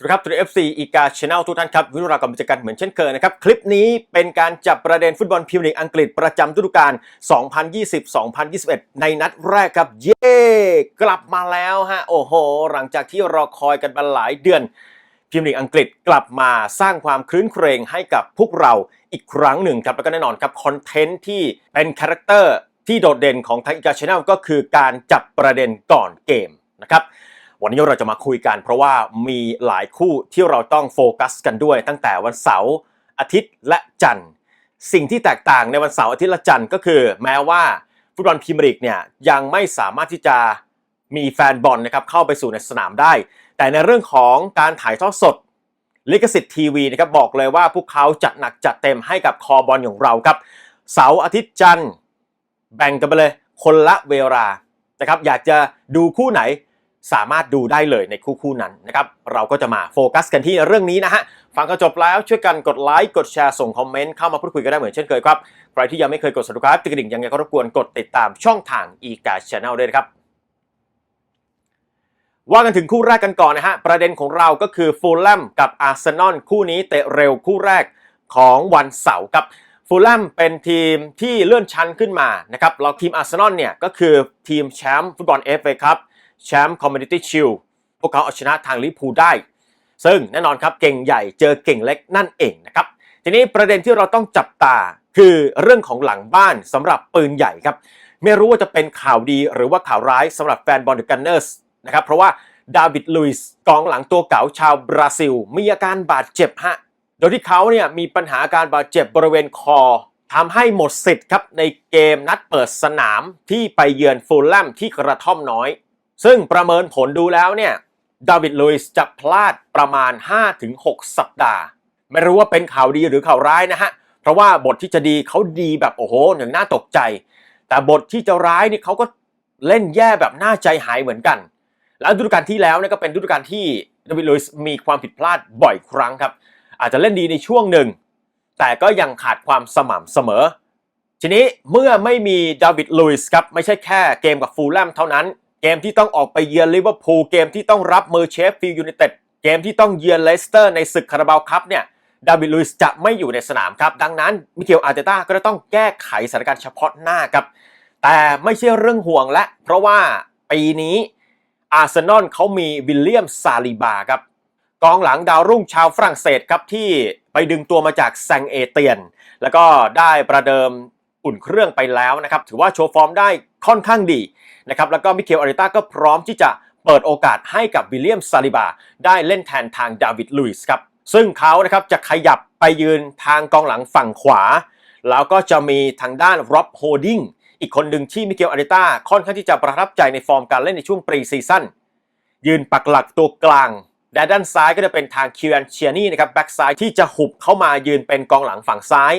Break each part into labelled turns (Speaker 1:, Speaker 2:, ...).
Speaker 1: สวัสดีครับทูเอฟซีอีกาชแนลทุกท่านครับ วิวรากำลังจะกันเหมือนเช่นเคยนะครับ คลิปนี้เป็นการจับประเด็นฟุตบอลพรีเมียร์ลีกอังกฤษประจำฤดูกาล 2020-2021 ในนัดแรกครับ เย้กลับมาแล้วฮะ โอ้โห หลังจากที่รอคอยกันมาหลายเดือนพรีเมียร์ลีกอังกฤษกลับมาสร้างความคลื้นเครงให้กับพวกเราอีกครั้งหนึ่งครับแล้วก็แน่นอนครับคอนเทนต์ที่เป็นคาแรคเตอร์ที่โดดเด่นของทางอีกาชแนลก็คือการจับประเด็นก่อนเกมนะครับ วันนี้เราจะมาคุยกัน เพราะว่ามีหลายคู่ที่เราต้องโฟกัสกันด้วย ตั้งแต่วันเสาร์อาทิตย์และจันทร์ สิ่งที่แตกต่างในวันเสาร์อาทิตย์และจันทร์ก็คือ แม้ว่าฟุตบอลพรีเมียร์ลีกเนี่ยยังไม่สามารถที่จะมีแฟนบอลนะครับเข้าไปสู่ในสนามได้ แต่ในเรื่องของการถ่ายทอดสดลิขสิทธิ์ทีวีนะครับบอกเลยว่าพวกเขาจัดหนักจัดเต็มให้กับคอบอลของเราครับเสาร์อาทิตย์จันทร์แบ่งกันไปเลยคนละเวลานะครับอยากจะดูคู่ไหน สามารถดูได้เลยในคู่คู่นั้นนะครับ เราก็จะมาโฟกัสกันที่เรื่องนี้นะฮะ ฟังกันจบแล้วช่วยกันกดไลค์กดแชร์ส่งคอมเมนต์เข้ามาพูดคุยกันได้เหมือนเช่นเคยครับ ใครที่ยังไม่เคยกด subscribe ติดกระดิ่งยังไงก็รบกวนกดติดตามช่องทาง e g a Channel ด้วยครับว่ากันถึงคู่แรกกันก่อนนะฮะ ประเด็นของเราก็คือฟูลแลมกับอาร์เซนอลคู่นี้เตะเร็วคู่แรกของวันเสาร์ครับฟูลแลมเป็นทีมที่เลื่อนชั้นขึ้นมานะครับแล้วทีมอาร์เซนอลเนี่ยก็คือทีมแชมป์ฟุตบอลเอฟเอครับ แชมป์คอมมูนิตี้ชิลพวกเขาเอาชนะทางลิพูได้ ซึ่งแน่นอนครับเก่งใหญ่เจอเก่งเล็กนั่นเองนะครับ ทีนี้ประเด็นที่เราต้องจับตาคือเรื่องของหลังบ้านสำหรับปืนใหญ่ครับ ไม่รู้ว่าจะเป็นข่าวดีหรือว่าข่าวร้ายสำหรับแฟนบอลเดอะกันเนอร์สนะครับเพราะว่าดาวิดลุยส์กองหลังตัวเก๋าชาวบราซิล มีอาการบาดเจ็บฮะโดยที่เขาเนี่ยมีปัญหาอาการบาดเจ็บบริเวณคอทำให้หมดสิทธิ์ครับในเกมนัดเปิดสนามที่ไปเยือนฟูลแลมที่กระท่อมน้อย ซึ่งประเมินผลดูแล้วเนี่ยดาวิดลุยส์จะพลาดประมาณ 5-6 สัปดาห์ ไม่รู้ว่าเป็นข่าวดีหรือข่าวร้ายนะฮะ เพราะว่าบทที่จะดีเขาดีแบบโอ้โหอย่างน่าตกใจ แต่บทที่จะร้ายนี่เขาก็เล่นแย่แบบน่าใจหายเหมือนกัน แล้วฤดูกาลที่แล้วเนี่ยก็เป็นฤดูกาลที่ดาวิดลุยส์มีความผิดพลาดบ่อยครั้งครับ อาจจะเล่นดีในช่วงหนึ่ง แต่ก็ยังขาดความสม่ำเสมอ ทีนี้เมื่อไม่มีดาวิดลุยส์ครับไม่ใช่แค่เกมกับฟูลแลมเท่านั้น เกมที่ต้องออกไปเยือนลิเวอร์พูลเกมที่ต้องรับมือเชฟฟิลด์ยูไนเต็ดเกมที่ต้องเยือนเลสเตอร์ในศึกคาราบาวคัพเนี่ยดาวิดลุยส์จะไม่อยู่ในสนามครับ ดังนั้นมิเกลอาร์เตต้าก็จะต้องแก้ไขสถานการณ์เฉพาะหน้าครับ แต่ไม่ใช่เรื่องห่วงและ เพราะว่าปีนี้อาร์เซนอลเขามีวิลเลียมซาลิบาครับกองหลังดาวรุ่งชาวฝรั่งเศสครับที่ไปดึงตัวมาจากแซงเอเตียน แล้วก็ได้ประเดิม อุ่นเครื่องไปแล้วนะครับถือว่าโชว์ฟอร์มได้ค่อนข้างดีนะครับแล้วก็มิเคลอาริต้าก็พร้อมที่จะเปิดโอกาสให้กับวิลเลียมซาลิบา ได้เล่นแทนทางดาวิดลุยส์ครับซึ่งเขานะครับจะขยับไปยืนทางกองหลังฝั่งขวา แล้วก็จะมีทางด้านร็อบโฮดิงอีกคนหนึ่งที่มิเกลอาริต้าค่อนข้างที่จะประทับใจในฟอร์มการเล่นในช่วงปรีซีซั่นยืนปักหลักตัวกลางและด้านซ้ายก็จะเป็นทางคิวแอนเชียนี่นะครับแบ็กซ้ายที่จะหุบเข้ามายืนเป็นกองหลังฝั่งซ้าย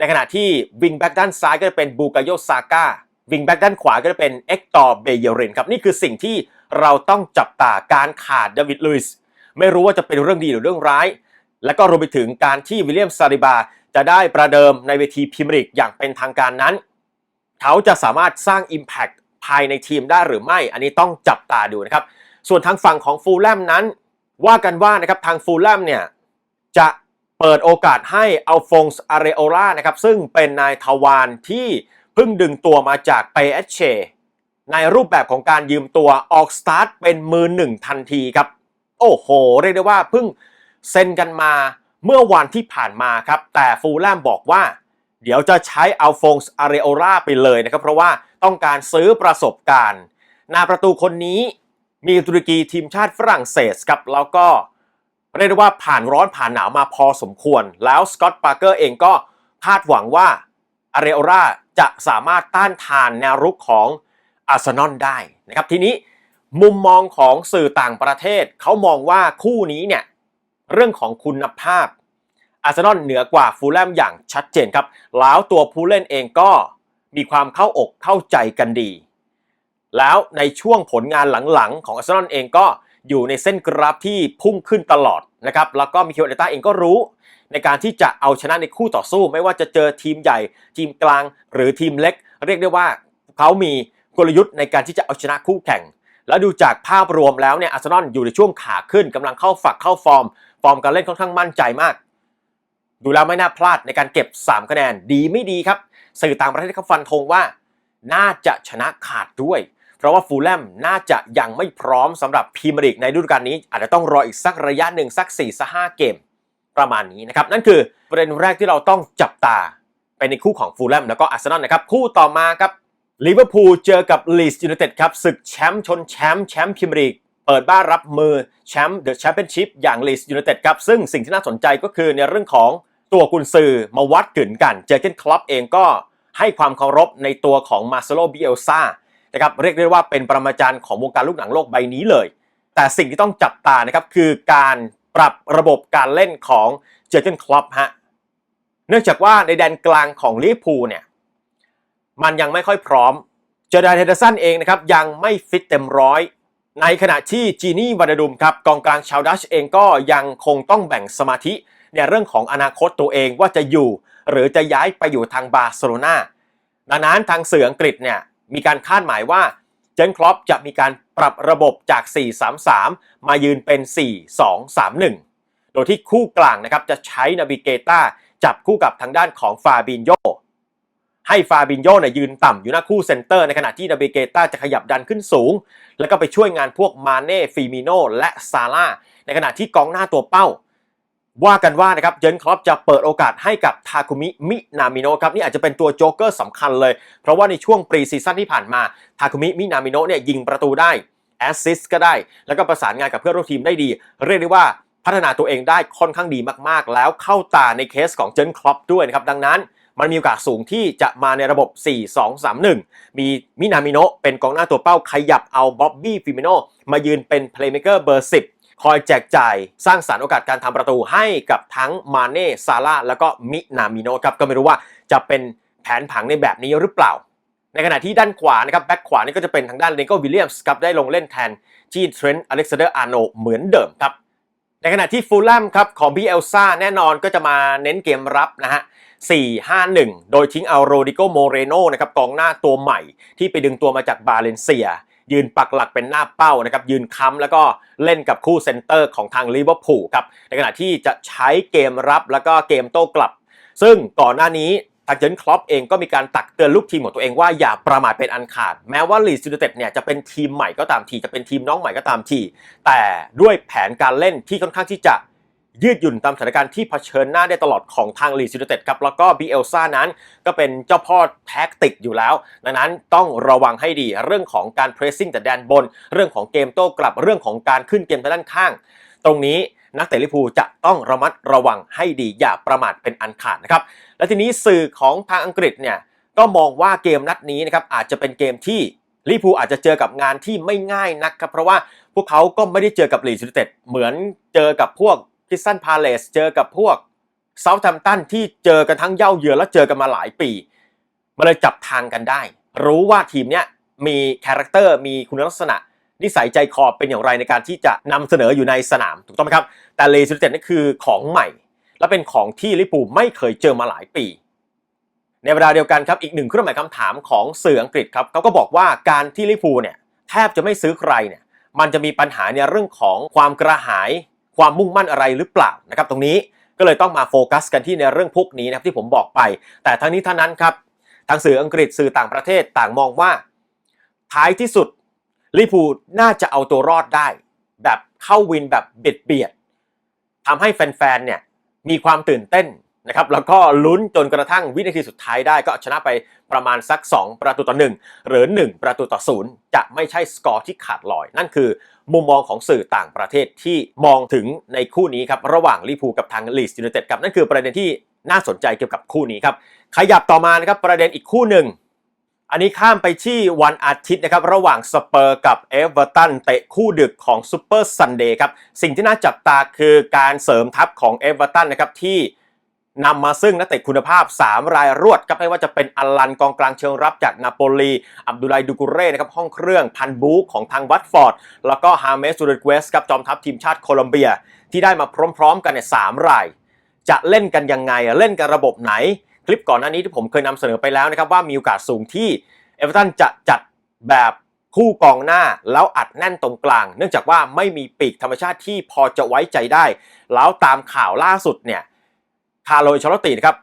Speaker 1: ในขณะที่วิงแบ็กด้านซ้ายก็จะเป็นบูกาโยซาก้าวิงแบ็กด้านขวาก็จะเป็นเอ็กตอร์เบเยรินครับนี่คือสิ่งที่เราต้องจับตาการขาดเดวิดลุยส์ไม่รู้ว่าจะเป็นเรื่องดีหรือเรื่องร้าย และก็รวมไปถึงการที่วิลเลียมซาริบาจะได้ประเดิมในเวทีพรีเมียร์ลีกอย่างเป็นทางการนั้น เขาจะสามารถสร้าง Impact ภายในทีมได้หรือไม่ อันนี้ต้องจับตาดูนะครับ ส่วนทางฝั่งของฟูลแลมนั้น ว่ากันว่านะครับทางฟูลแลมเนี่ยจะ เปิดโอกาสให้อัลฟงส์อาเรโอลานะครับซึ่งเป็นนายทวารที่เพิ่งดึงตัวมาจากเปเอเชในรูปแบบของการยืมตัวออกสตาร์ทเป็นมือหนึ่งทันทีครับ โอ้โห เรียกได้ว่าเพิ่งเซ็นกันมาเมื่อวันที่ผ่านมาครับ แต่ฟูลแลมบอกว่า เดี๋ยวจะใช้อัลฟงส์อาเรโอลาไปเลยนะครับ เพราะว่าต้องการซื้อประสบการณ์หนาประตูคนนี้มีตุรกีทีมชาติฝรั่งเศสครับแล้วก็ เรียกได้ว่าผ่านร้อนผ่านหนาวมาพอสมควร แล้วสกอตต์ปาร์เกอร์เองก็คาดหวังว่าอาเรโอลาจะสามารถต้านทานแนวรุกของอาร์เซนอลได้นะครับทีนี้มุมมองของสื่อต่างประเทศ เขามองว่าคู่นี้เนี่ยเรื่องของคุณภาพอาร์เซนอลเหนือกว่าฟูลแลมอย่างชัดเจนครับแล้วตัวผู้เล่นเองก็มีความเข้าอกเข้าใจกันดี แล้วในช่วงผลงานหลังๆ ของอาร์เซนอลเองก็ อยู่ในเส้นกราฟที่พุ่งขึ้นตลอดนะครับแล้วก็มิเคลเอต้าเองก็รู้ ในการที่จะเอาชนะในคู่ต่อสู้ ไม่ว่าจะเจอทีมใหญ่ ทีมกลางหรือทีมเล็ก เรียกได้ว่าเขามีกลยุทธ์ในการที่จะเอาชนะคู่แข่ง แล้วดูจากภาพรวมแล้วเนี่ยอาร์เซนอลอยู่ในช่วงขาขึ้นกำลังเข้าฝักเข้าฟอร์ม ฟอร์มการเล่นค่อนข้างมั่นใจมาก ดูแล้วไม่น่าพลาดในการเก็บ 3 คะแนนดีไม่ดีครับ สื่อต่างประเทศเขาฟันธงว่า น่าจะชนะขาดด้วย เพราะว่าฟูลแลมน่าจะยังไม่พร้อมสำหรับพรีเมียร์ลีกในฤดูกาลนี้ อาจจะต้องรออีกสักระยะหนึ่งสัก4ี่สักห้าเกมประมาณนี้นะครับ นั่นคือประเด็นแรกที่เราต้องจับตาไปในคู่ของฟูลแลมแล้วก็อาร์เซนอลนะครับ คู่ต่อมาครับลิเวอร์พูลเจอกับลีสยูไนเต็ดครับศึกแชมป์ชนแชมป์แชมป์พรีเมียร์ลีกเปิดบ้านรับมือแชมป์เดอะแชมเปี้ยนชิพอย่างลีสยูไนเต็ดครับซึ่งสิ่งที่น่าสนใจก็คือในเรื่องของตัวกุนซือมาวัดกึ่นกันเจอเกนคลับเองก็ให้ความเคารพในตัวของมาเซโลบิเอลซา นะครับเรียกได้ว่าเป็นปรมาจารย์ของวงการลูกหนังโลกใบนี้เลย แต่สิ่งที่ต้องจับตานะครับคือการปรับระบบการเล่นของเจอร์เกนคลับฮะเนื่องจากว่าในแดนกลางของลิเวอร์พูลเนี่ยมันยังไม่ค่อยพร้อมเจอร์แดนเฮเดอร์สันเองนะครับยังไม่ฟิตเต็มร้อยในขณะที่จีนี่วาดดุมครับกองกลางชาวดัชเองก็ยังคงต้องแบ่งสมาธิในเรื่องของอนาคตตัวเองว่าจะอยู่ หรือจะย้ายไปอยู่ทางบาร์เซโลนาดังนั้นทางสื่ออังกฤษเนี่ย มีการคาดหมายว่าเจนครอปจะมีการปรับระบบจาก 4-3-3 มายืนเป็น 4-2-3-1 โดยที่คู่กลางนะครับจะใช้นาบิเกต้าจับคู่กับทางด้านของฟาบินโยให้ฟาบินโยเนี่ยยืนต่ำอยู่หน้าคู่เซนเตอร์ในขณะที่นาบิเกต้าจะขยับดันขึ้นสูง แล้วก็ไปช่วยงานพวกมาเน่ฟิมิโนและซาร่าในขณะที่กองหน้าตัวเป้า ว่ากันว่านะครับเจนครอปจะเปิดโอกาสให้กับทาคุมิมินามิโนะครับนี่อาจจะเป็นตัวโจ๊กเกอร์สำคัญเลย เพราะว่าในช่วงปรีซีซั่นที่ผ่านมาทาคุมิมินามิโนะเนี่ยยิงประตูได้แอสซิสก็ได้ แล้วก็ประสานงานกับเพื่อนร่วมทีมได้ดี เรียกได้ว่าพัฒนาตัวเองได้ค่อนข้างดีมากๆ แล้วเข้าตาในเคสของเจนครอปด้วยนะครับดังนั้นมันมีโอกาสสูงที่จะมาในระบบ 4-2-3-1 มีมินามิโนะเป็นกองหน้าตัวเป้าขยับเอาบ๊อบบี้ฟิมิโนมายืนเป็นเพลย์เม k เกอร์เบอร์ 10 คอยแจกจ่ายสร้างสารรค์โอกาสการทำประตูให้กับทั้งมาเน่ซาร่าแล้วก็มินามิโนครับก็ไม่รู้ว่าจะเป็นแผนผังในแบบนี้หรือเปล่า ในขณะที่ด้านขวานะครับแบ็คขวานี่ก็จะเป็นทางด้านเลโกวิลเลียมส์ครับได้ลงเล่นแทนที่เทรนต์อเล็กซานเดอร์อาร์โนเหมือนเดิมครับในขณะที่ฟูลแลมครับของบีเอลซ่าแน่นอนก็จะมาเน้นเกมรับนะฮะ 4-5-1 โดยทิ้งเอาโรดิโกโมเรโนนะครับกองหน้าตัวใหม่ที่ไปดึงตัวมาจากบาเลนเซีย ยืนปักหลักเป็นหน้าเป้านะครับยืนค้ำแล้วก็เล่นกับคู่เซนเตอร์ของทางลิเวอร์พูลครับในขณะที่จะใช้เกมรับแล้วก็เกมโต้กลับ ซึ่งก่อนหน้านี้ทางเจนคลอปเองก็มีการตักเตือนลูกทีมของตัวเองว่าอย่าประมาทเป็นอันขาด แม้ว่าลีดยูไนเต็ดเนี่ยจะเป็นทีมใหม่ก็ตามทีจะเป็นทีมน้องใหม่ก็ตามที แต่ด้วยแผนการเล่นที่ค่อนข้างที่จะ ยืดหยุ่นตามสถานการณ์ที่เผชิญหน้าได้ตลอดของทางลีดยูไนเต็ดครับ แล้วก็บีเอลซ่านั้นก็เป็นเจ้าพ่อแท็กติกอยู่แล้ว ดังนั้นต้องระวังให้ดีเรื่องของการเพรสซิ่งแต่แดนบน เรื่องของเกมโต้กลับเรื่องของการขึ้นเกมทางด้านข้าง ตรงนี้นักเตะลิพูจะต้องระมัดระวังให้ดีอย่าประมาทเป็นอันขาดนะครับและทีนี้สื่อของทางอังกฤษเนี่ยก็มองว่าเกมนัดนี้นะครับอาจจะเป็นเกมที่ลิพูอาจจะเจอกับงานที่ไม่ง่ายนักครับเพราะว่าพวกเขาก็ไม่ได้เจอกับลีดยูไนเต็ดเหมือนเจอกับพวก คริสตันพาเลสเจอกับพวกเซาท์แ m มตันที่เจอกันทั้งเย่าเยือนและเจอกันมาหลายปีมันเลยจับทางกันได้ รู้ว่าทีมเนี้ยมีคาแรคเตอร์มีคุณลักษณะ นิสัยใจคอเป็นอย่างไรในการที่จะนำเสนออยู่ในสนามถูกต้องไหมครับ แต่เลสเต็ดนี่คือของใหม่ และเป็นของที่ลิเวอร์พูไม่เคยเจอมาหลายปี ในเวลาเดียวกันครับอีกหนึ่งเครื่องหมายคำถามของสื่ออังกฤษครับเขาก็บอกว่าการที่ลิเวอร์พูเนี่ยแทบจะไม่ซื้อใครเนี่ยมันจะมีปัญหาในเรื่องของความกระหาย ความมุ่งมั่นอะไรหรือเปล่านะครับตรงนี้ก็เลยต้องมาโฟกัสกันที่ในเรื่องพวกนี้นะครับที่ผมบอกไป แต่ทั้งนี้ทั้งนั้นครับทางสื่ออังกฤษสื่อต่างประเทศต่างมองว่า ท้ายที่สุดลิพูน่าจะเอาตัวรอดได้ แบบเข้าวินแบบเบียดเบียดทำให้แฟนๆเนี่ยมีความตื่นเต้น นะครับแล้วก็ลุ้นจนกระทั่งวินาทีสุดท้ายได้ก็ชนะไปประมาณสัก 2 ประตูต่อ 1 หรือ 1 ประตูต่อศูนย์จะไม่ใช่สกอร์ที่ขาดลอย นั่นคือมุมมองของสื่อต่างประเทศที่มองถึงในคู่นี้ครับระหว่างลิพูกับทางลีสยูไนเต็ดครับนั่นคือประเด็นที่น่าสนใจเกี่ยวกับคู่นี้ครับขยับต่อมานะครับประเด็นอีกคู่หนึ่งอันนี้ข้ามไปที่วันอาทิตย์นะครับระหว่างสเปอร์กับเอเวอร์ตันเตะคู่ดึกของซูเปอร์ซันเดย์ครับสิ่งที่น่าจับตาคือการเสริมทัพของเอเวอร์ตันนะครับที่ นำมาซึ่งนักเตะคุณภาพ 3 รายรวดครับไม่ว่าจะเป็นอลันกองกลางเชิงรับจากนาโปลี อับดุไลดูกุเร่นะครับห้องเครื่องพันบู๊ของทางวัตฟอร์ด แล้วก็ฮาเมสซูเดเกวสครับจอมทัพทีมชาติโคลอมเบีย ที่ได้มาพร้อมๆ กันในสามราย จะเล่นกันยังไงเล่นกันระบบไหน คลิปก่อนหน้านี้ที่ผมเคยนำเสนอไปแล้วนะครับว่ามีโอกาสสูงที่เอเวอเรตันจะจัดแบบคู่กองหน้าแล้วอัดแน่นตรงกลาง เนื่องจากว่าไม่มีปีกธรรมชาติที่พอจะไว้ใจได้ แล้วตามข่าวล่าสุดเนี่ย คาร์โลชอลตินะครับ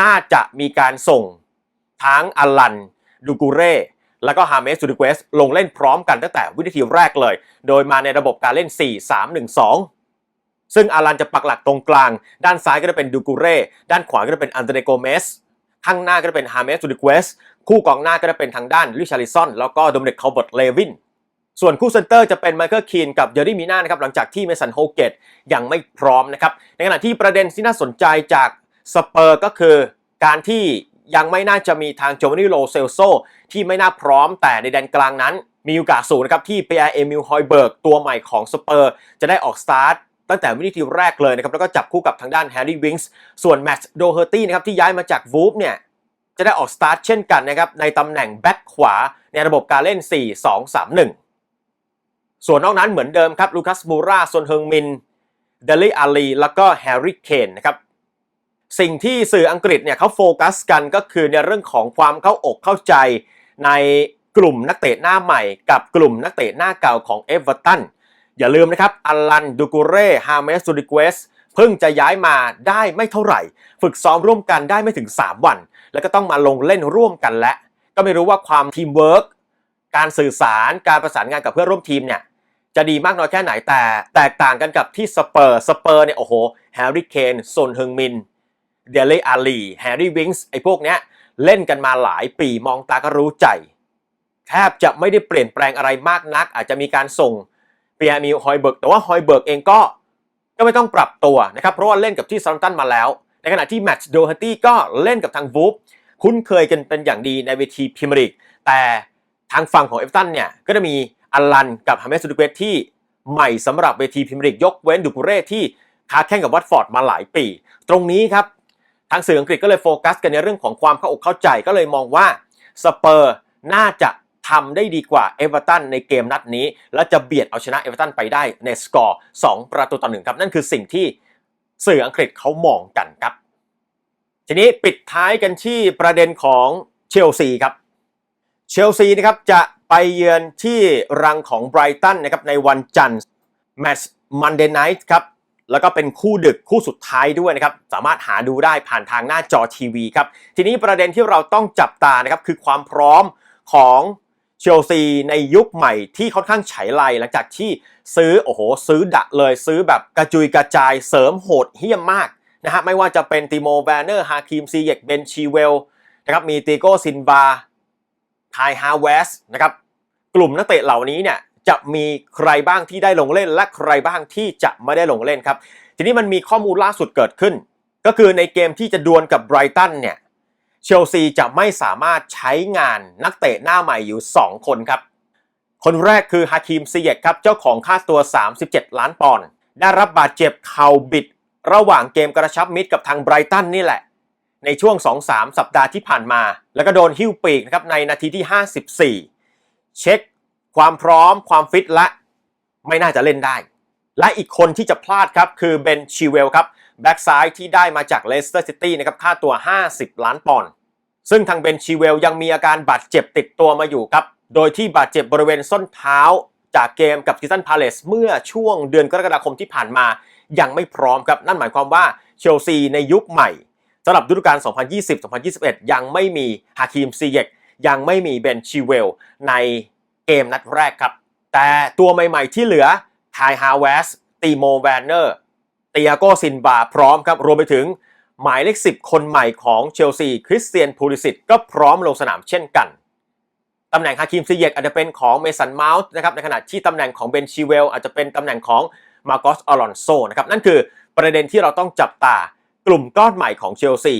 Speaker 1: น่าจะมีการส่งทั้งอัลันดูกูเร่แล้วก็ฮาเมสซูดิเกสลงเล่นพร้อมกันตั้งแต่วินาทีแรกเลย โดยมาในระบบการเล่น 4-3-1-2 ซึ่งอารันจะปักหลักตรงกลาง ด้านซ้ายก็จะเป็นดูกูเร่ด้านขวาก็จะเป็นอันเดรโกเมสข้างหน้าก็จะเป็นฮาเมสซูดิเกสคู่กองหน้าก็จะเป็นทางด้านลิชาริซอนแล้วก็โดมินิกคาร์บอตเลวิน ส่วนคู่เซนเตอร์จะเป็นไมเคิลคีนกับเยอร์รี่มีนานะครับหลังจากที่เมสันโฮเกตยังไม่พร้อมนะครับในขณะที่ประเด็นที่น่าสนใจจากสเปอร์ก็คือการที่ยังไม่น่าจะมีทางโจวานิโลเซลโซที่ไม่น่าพร้อมแต่ในแดนกลางนั้น มีโอกาสสูงนะครับที่เปียร์เอมิลฮอยเบิร์กตัวใหม่ของสเปอร์ จะได้ออกสตาร์ทตั้งแต่วินาทีแรกเลยนะครับแล้วก็จับคู่กับทางด้านแฮร์รี่วิงส์ส่วนแมตต์โดเฮอร์ตี้นะครับที่ย้ายมาจากวูฟเนี่ยจะได้ออกสตาร์ทเช่นกันนะครับในตำแหน่งแบ็คขวาในระบบการเล่น 4-2-3-1 ส่วนนอกนั้นเหมือนเดิมครับลูคัสมูราซนเฮงมิน เดลีอาลี แล้วก็แฮร์รี่เคนนะครับสิ่งที่สื่ออังกฤษเนี่ยเขาโฟกัสกันก็คือในเรื่องของความเข้าอกเข้าใจในกลุ่มนักเตะหน้าใหม่ กับกลุ่มนักเตะหน้าเก่าของเอเวอร์ตันอย่าลืมนะครับอลันดูกูเร่ฮาเมสซูดิเกสเพิ่งจะย้ายมาได้ไม่เท่าไหร่ ฝึกซ้อมร่วมกันได้ไม่ถึง 3 วัน แล้วก็ต้องมาลงเล่นร่วมกันและ ก็ไม่รู้ว่าความทีมเวิร์กการสื่อสารการประสานงานกับเพื่อนร่วมทีมเนี่ย จะดีมากน้อยแค่ไหนแต่ แตกต่างกันกับที่สเปอร์สเปอร์เนี่ยโอ้โหแฮร์รี่เคนซนเฮงมินเดลลี่อาลีแฮร์รี่วิงส์ไอ้พวกเนี้ยเล่นกันมาหลายปีมองตาก็รู้ใจ แทบจะไม่ได้เปลี่ยนแปลงอะไรมากนัก อาจจะมีการส่งเปียมิลฮอยเบิร์กแต่ว่าฮอยเบิร์กเองก็ก็ไม่ต้องปรับตัวนะครับ เพราะว่าเล่นกับที่ซัมตันมาแล้ว ในขณะที่แมตช์โดฮัตตี้ก็เล่นกับทางวูฟคุ้นเคยกันเป็นอย่างดีในเวทีพรีเมียร์ลีกแต่ทางฝั่งของเอฟตันเนี่ยก็จะมี อลันกับฮาเมสซูดิเกตที่ใหม่สำหรับเวทีพรีเมียร์ลีกยกเว้นดูกูเร่ที่ค้าแข่งกับวัตฟอร์ดมาหลายปี ตรงนี้ครับ ทางสื่ออังกฤษก็เลยโฟกัสกันในเรื่องของความเข้าอกเข้าใจก็เลยมองว่าสเปอร์น่าจะทำได้ดีกว่าเอเวอร์ตันในเกมนัดนี้ และจะเบียดเอาชนะเอเวอร์ตันไปได้ในสกอร์ 2 ประตูต่อหนึ่งครับ นั่นคือสิ่งที่สื่ออังกฤษเขามองกันครับ ทีนี้ปิดท้ายกันที่ประเด็นของเชลซีครับ เชลซีนะครับจะ ไปเยือนที่รังของไบรตันนะครับในวันจันทร์แมตช์มันเดย์ไนท์ครับแล้วก็เป็นคู่ดึกคู่สุดท้ายด้วยนะครับ สามารถหาดูได้ผ่านทางหน้าจอทีวีครับ ทีนี้ประเด็นที่เราต้องจับตานะครับ คือความพร้อมของเชลซีในยุคใหม่ที่ค่อนข้างฉายไลหลังจากที่ซื้อโอ้โหซื้อดะเลยซื้อแบบกระจุยกระจายเสริมโหดเหี้ยมมากนะฮะไม่ว่าจะเป็นติโมแวนเนอร์ฮาคิมซีเยกเบนชีเวลนะครับมีติโกซินบา ไทฮาเวสนะครับกลุ่มนักเตะเหล่านี้เนี่ยจะมีใครบ้างที่ได้ลงเล่น และใครบ้างที่จะไม่ได้ลงเล่นครับ ทีนี้มันมีข้อมูลล่าสุดเกิดขึ้น ก็คือในเกมที่จะดวลกับไบรตันเนี่ยเชลซีจะไม่สามารถใช้งานนักเตะหน้าใหม่อยู่ 2 คนครับ คนแรกคือฮาคิมซีเยกครับ เจ้าของค่าตัว 37 ล้านปอนด์ได้รับบาดเจ็บเข่าบิด ระหว่างเกมกระชับมิตรกับทางไบรตันนี่แหละ ในช่วง 2-3 สัปดาห์ที่ผ่านมา แล้วก็โดนหิ้วปีกนะครับในนาทีที่ 54 เช็คความพร้อมความฟิตและไม่น่าจะเล่นได้ และอีกคนที่จะพลาดครับคือเบนชิเวลครับแบ็กซ้ายที่ได้มาจากเลสเตอร์ซิตี้นะครับค่าตัว 50 ล้านปอนด์ซึ่งทางเบนชิเวลยังมีอาการบาดเจ็บติดตัวมาอยู่ครับ โดยที่บาดเจ็บบริเวณส้นเท้าจากเกมกับทิตันพาเลสเมื่อช่วงเดือนกรกฎาคมที่ผ่านมา ยังไม่พร้อมครับ นั่นหมายความว่าเชลซีในยุคใหม่ สำหรับฤดูกาล 2020-2021 ยังไม่มีฮาคิมซีเยกยังไม่มีเบนชิเวลในเกมนัดแรกครับ แต่ตัวใหม่ๆที่เหลือไทฮาวเวสตีโมแวนเนอร์เตียโกซินบาพร้อมครับ รวมไปถึงหมายเลข 10 คนใหม่ของเชลซีคริสเตียนพูลิสิตก็พร้อมลงสนามเช่นกันตำแหน่งฮาคิมซีเยกอาจจะเป็นของเมสันเมาส์นะครับในขณะที่ตำแหน่งของเบนชิเวลอาจจะเป็นตำแหน่งของมาโกสอลอนโซนะครับนั่นคือประเด็นที่เราต้องจับตา กลุ่มก้อนใหม่ของเชลซี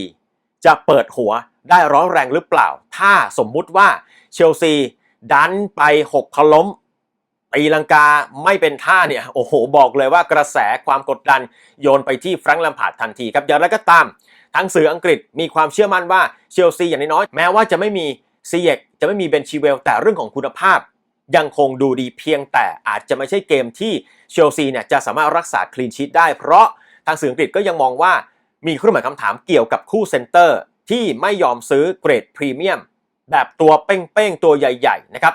Speaker 1: จะเปิดหัวได้ร้อนแรงหรือเปล่า ถ้าสมมุติว่าเชลซีดันไปหกเขาล้มตีลังกาไม่เป็นท่าเนี่ยโอ้โหบอกเลยว่ากระแสความกดดันโยนไปที่แฟรงค์ลัมพาร์ดทันทีครับอย่างไรก็ตามทั้งสื่ออังกฤษมีความเชื่อมั่นว่าเชลซีอย่างน้อยแม้ว่าจะไม่มีซีเยกจะไม่มีเบนชิเวลแต่เรื่องของคุณภาพ ยังคงดูดีเพียงแต่อาจจะไม่ใช่เกมที่เชลซีเนี่ยจะสามารถรักษาคลีนชีตได้เพราะทางสื่ออังกฤษก็ยังมองว่า มีเครื่องหมายคำถามเกี่ยวกับคู่เซนเตอร์ ที่ไม่ยอมซื้อเกรดพรีเมียมแบบตัวเป้งๆ ตัวใหญ่ๆนะครับ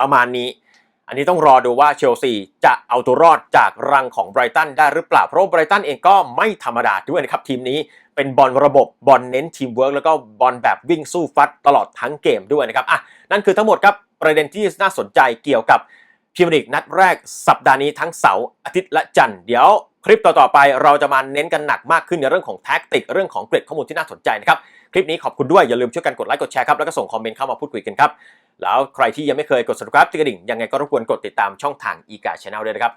Speaker 1: ประมาณนี้ อันนี้ต้องรอดูว่าเชลซีจะเอาตัวรอดจากรังของไบรตันได้หรือเปล่า เพราะไบรตันเองก็ไม่ธรรมดาด้วยนะครับ ทีมนี้เป็นบอลระบบบอลเน้นทีมเวิร์กแล้วก็บอลแบบวิ่งสู้ฟัดตลอดทั้งเกมด้วยนะครับอะนั่นคือทั้งหมดครับประเด็นที่น่าสนใจเกี่ยวกับพรีเมียร์ลีกนัดแรกสัปดาห์นี้ทั้งเสาร์อาทิตย์และจันทร์เดี๋ยว คลิปต่อ ๆ ไปเราจะมาเน้นกันหนักมากขึ้นในเรื่องของแท็กติกเรื่องของเกร็ดข้อมูลที่น่าสนใจนะครับ คลิปนี้ขอบคุณด้วยอย่าลืมช่วยกันกดไลค์กดแชร์ครับแล้วก็ส่งคอมเมนต์เข้ามาพูดคุยกันครับแล้วใครที่ยังไม่เคยกด subscribe ที่กระดิ่งยังไงก็รบกวนกดติดตามช่องทาง e g a Channel ด้วยนะครับ